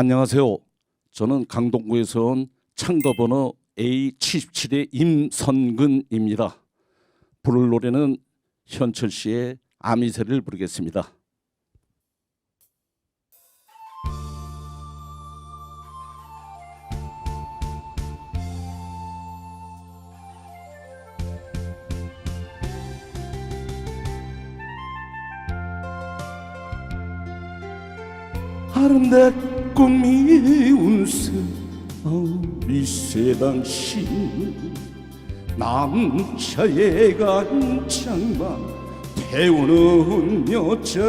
안녕하세요. 저는 강동구에서 온 창더번호 A77의 임선근입니다. 부를 노래는 현철 씨의 아미새를 부르겠습니다. 아름답 고 미운 미세 당신 남자의 간장만 태우는 여자.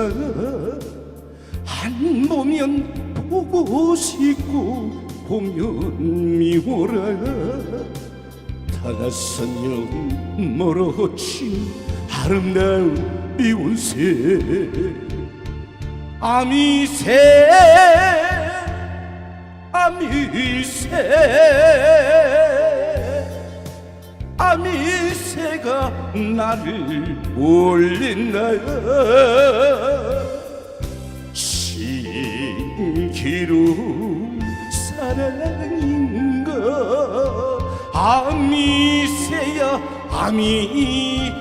한 보면 보고 싶고 보면 미워라. 다가서면 멀어진 아름다운 미운새 아미새 아미새 아미새가 나를 올린다 신기루 사랑인가? 아미새야 아미새야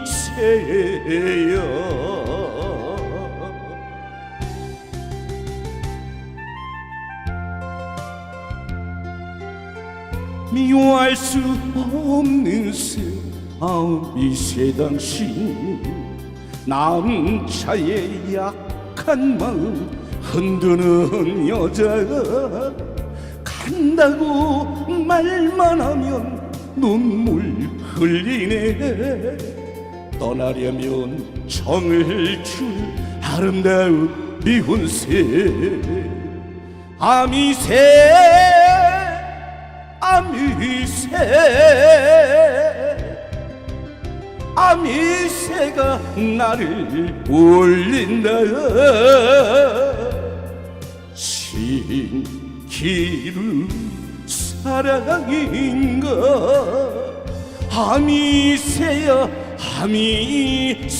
미워할 수 없는 새아미새 당신. 남자의 약한 마음 흔드는 여자가 간다고 말만 하면 눈물 흘리네. 떠나려면 정을 줄 아름다운 새. 아미새 아미새 아미새가 나를 올린다 신기루 사랑인가 아미새야 아미새야